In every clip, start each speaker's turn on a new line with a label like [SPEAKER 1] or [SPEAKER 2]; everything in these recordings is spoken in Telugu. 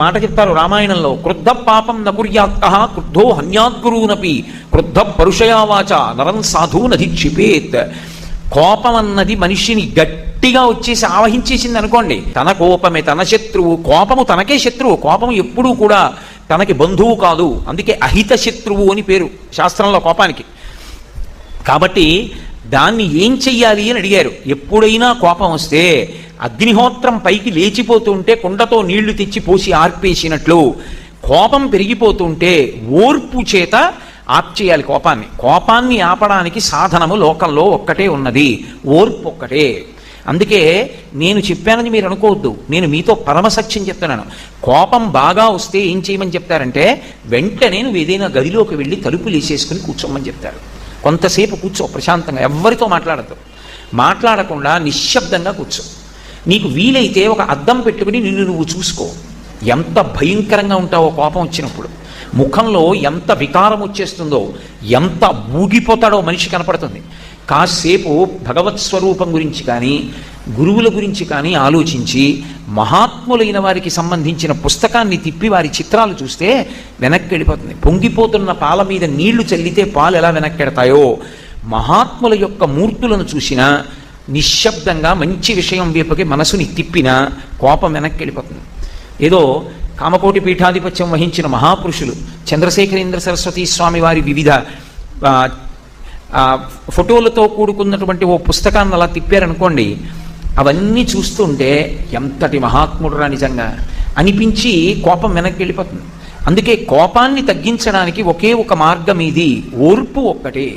[SPEAKER 1] మాట చెప్తారు రామాయణంలో. క్రుద్ధ పాపం నకుర్యాత్త క్రుద్ధో హన్యాద్గురువునపి క్రుద్ధ పరుషయావాచ నరం నది క్షిపేత్. కోపం అన్నది మనిషిని గట్టిగా వచ్చేసి ఆవహించేసింది అనుకోండి. తన కోపమే తన శత్రువు కోపము తనకే శత్రువు కోపం ఎప్పుడూ కూడా తనకి బంధువు కాదు. అందుకే అహిత శత్రువు అని పేరు శాస్త్రంలో కోపానికి. కాబట్టి దాన్ని ఏం చెయ్యాలి అని అడిగారు. ఎప్పుడైనా కోపం వస్తే అగ్నిహోత్రం పైకి లేచిపోతుంటే కుండతో నీళ్ళు తెచ్చి పోసి ఆర్పేసినట్లు కోపం పెరిగిపోతుంటే ఓర్పు చేత ఆప్చేయాలి కోపాన్ని. కోపాన్ని ఆపడానికి సాధనము లోకంలో ఒక్కటే ఉన్నది. ఓర్పు ఒక్కటే. అందుకే నేను చెప్పానని మీరు అనుకోవద్దు. నేను మీతో పరమసత్యం చెప్తున్నాను. కోపం బాగా వస్తే ఏం చేయమని చెప్తారంటే వెంటనే నువ్వు ఏదైనా గదిలోకి వెళ్ళి తలుపులు వేసేసుకుని కూర్చోమని చెప్తారు. కొంతసేపు కూర్చో ప్రశాంతంగా. ఎవ్వరితో మాట్లాడద్దు. మాట్లాడకుండా నిశ్శబ్దంగా కూర్చో. నీకు వీలైతే ఒక అద్దం పెట్టుకుని నిన్ను నువ్వు చూసుకో. ఎంత భయంకరంగా ఉంటావో కోపం వచ్చినప్పుడు. ముఖంలో ఎంత వికారం వచ్చేస్తుందో ఎంత ఊగిపోతాడో మనిషి కనపడుతుంది. కాసేపు భగవత్ స్వరూపం గురించి కానీ గురువుల గురించి కానీ ఆలోచించి మహాత్ములైన వారికి సంబంధించిన పుస్తకాన్ని తిప్పి వారి చిత్రాలు చూస్తే వెనక్కి వెళ్ళిపోతుంది. పొంగిపోతున్న పాల మీద నీళ్ళు చల్లితే పాలు ఎలా వెనక్కెడతాయో మహాత్ముల యొక్క మూర్తులను చూసినా నిశ్శబ్దంగా మంచి విషయం వైపుకి మనసుని తిప్పినా కోపం వెనక్కి వెళ్ళిపోతుంది. ఏదో కామకోటి పీఠాధిపత్యం వహించిన మహాపురుషులు చంద్రశేఖరేంద్ర సరస్వతి స్వామి వారి వివిధ ఫోటోలతో కూడుకున్నటువంటి ఓ పుస్తకాన్ని అలా తిప్పారనుకోండి అవన్నీ చూస్తుంటే ఎంతటి మహాత్ముడురా నిజంగా. అనిపించి కోపం వెనక్కి వెళ్ళిపోతుంది. అందుకే కోపాన్ని తగ్గించడానికి ఒకే ఒక మార్గం ఇది ఓర్పు ఒక్కటే.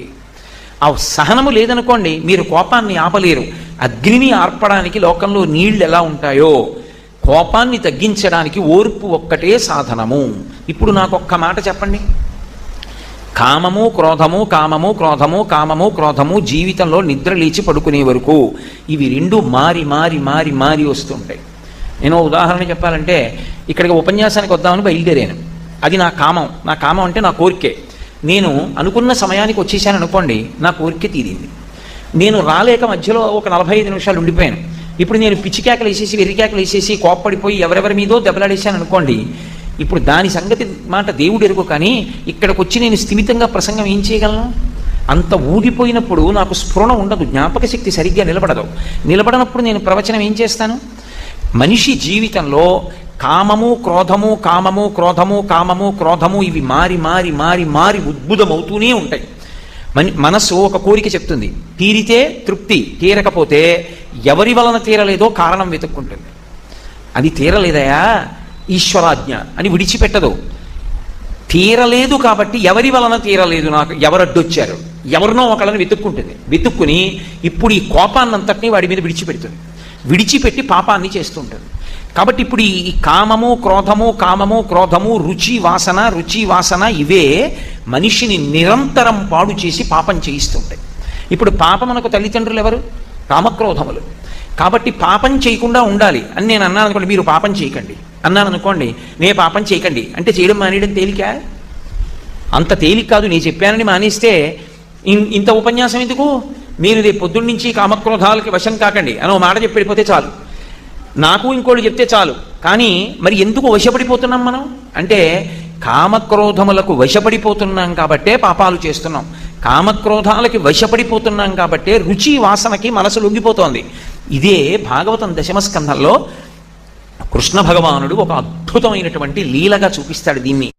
[SPEAKER 1] ఆ సహనము లేదనుకోండి మీరు కోపాన్ని ఆపలేరు. అగ్నిని ఆర్పడానికి లోకంలో నీళ్ళు ఎలా ఉంటాయో కోపాన్ని తగ్గించడానికి ఓర్పు ఒక్కటే సాధనము. ఇప్పుడు నాకు ఒక్క మాట చెప్పండి. కామము క్రోధము కామము క్రోధము కామము క్రోధము జీవితంలో నిద్ర లేచి పడుకునే వరకు ఇవి రెండు మారి మారి మారి మారి వస్తుంటాయి. నేను ఉదాహరణ చెప్పాలంటే ఇక్కడికి ఉపన్యాసానికి వద్దామని బయలుదేరాను. అది నా కామం. నా కామం అంటే నా కోరికే. నేను అనుకున్న సమయానికి వచ్చేసాను అనుకోండి నా కోరిక తీరింది. నేను రాలేక మధ్యలో ఒక నలభై ఐదు నిమిషాలు ఉండిపోయాను. ఇప్పుడు నేను పిచ్చికేకలు వేసేసి వెర్రికేకలు వేసేసి కోప్పడిపోయి ఎవరెవరి మీదో దెబ్బలాడేశాను అనుకోండి ఇప్పుడు దాని సంగతి మాట దేవుడు ఎరుగు కానీ ఇక్కడికి వచ్చి నేను స్థిమితంగా ప్రసంగం ఏం చేయగలను? అంత ఊగిపోయినప్పుడు నాకు స్ఫురణ ఉండదు జ్ఞాపక శక్తి సరిగ్గా నిలబడదు. నిలబడనప్పుడు నేను ప్రవచనం ఏం చేస్తాను? మనిషి జీవితంలో కామము క్రోధము కామము క్రోధము కామము క్రోధము ఇవి మారి మారి మారి మారి ఉద్భుతమవుతూనే ఉంటాయి. మన మనస్సు ఒక కోరిక చెప్తుంది. తీరితే తృప్తి తీరకపోతే ఎవరి వలన తీరలేదో కారణం వెతుక్కుంటుంది. అది తీరలేదయా? ఈశ్వరాజ్ఞ అని విడిచిపెట్టదు. తీరలేదు కాబట్టి ఎవరి వలన తీరలేదు నాకు? ఎవరు అడ్డొచ్చారు ఎవరినో ఒకళ్ళని వెతుక్కుంటుంది. వెతుక్కుని ఇప్పుడు ఈ కోపాన్నంతటినీ వాడి మీద విడిచిపెడుతుంది. విడిచిపెట్టి పాపాన్ని చేస్తుంటుంది కాబట్టి ఇప్పుడు ఈ కామము క్రోధము కామము క్రోధము రుచి వాసన రుచి వాసన ఇవే మనిషిని నిరంతరం పాడు చేసి పాపం చేయిస్తుంటాయి. ఇప్పుడు పాపమునకు తల్లిదండ్రులు ఎవరు? కామక్రోధములు కాబట్టి పాపం చేయకుండా ఉండాలి. అని నేను అన్నాను అనుకోండి మీరు పాపం చేయకండి. అన్నాను అనుకోండి నే పాపం చేయకండి. అంటే చేయడం మానేయడం తేలిక? అంత తేలిక కాదు. నేను చెప్పానని మానేస్తే ఇన్- ఇంత ఉపన్యాసం ఎందుకు? మీరు రేపు పొద్దున్నీ కామక్రోధాలకి వశం కాకండి. అని ఓ మాట చెప్పి వెళ్ళిపోతే చాలు. నాకు ఇంకోటి చెప్తే చాలు. కానీ మరి ఎందుకు వశపడిపోతున్నాం మనం? అంటే కామక్రోధములకు వశపడిపోతున్నాం కాబట్టే పాపాలు చేస్తున్నాం. కామక్రోధాలకి వశపడిపోతున్నాం కాబట్టే రుచి వాసనకి మనసు లొంగిపోతోంది. ఇదే భాగవతం దశమస్కంధంలో కృష్ణ భగవానుడు ఒక అద్భుతమైనటువంటి లీలగా చూపిస్తాడు దీన్ని.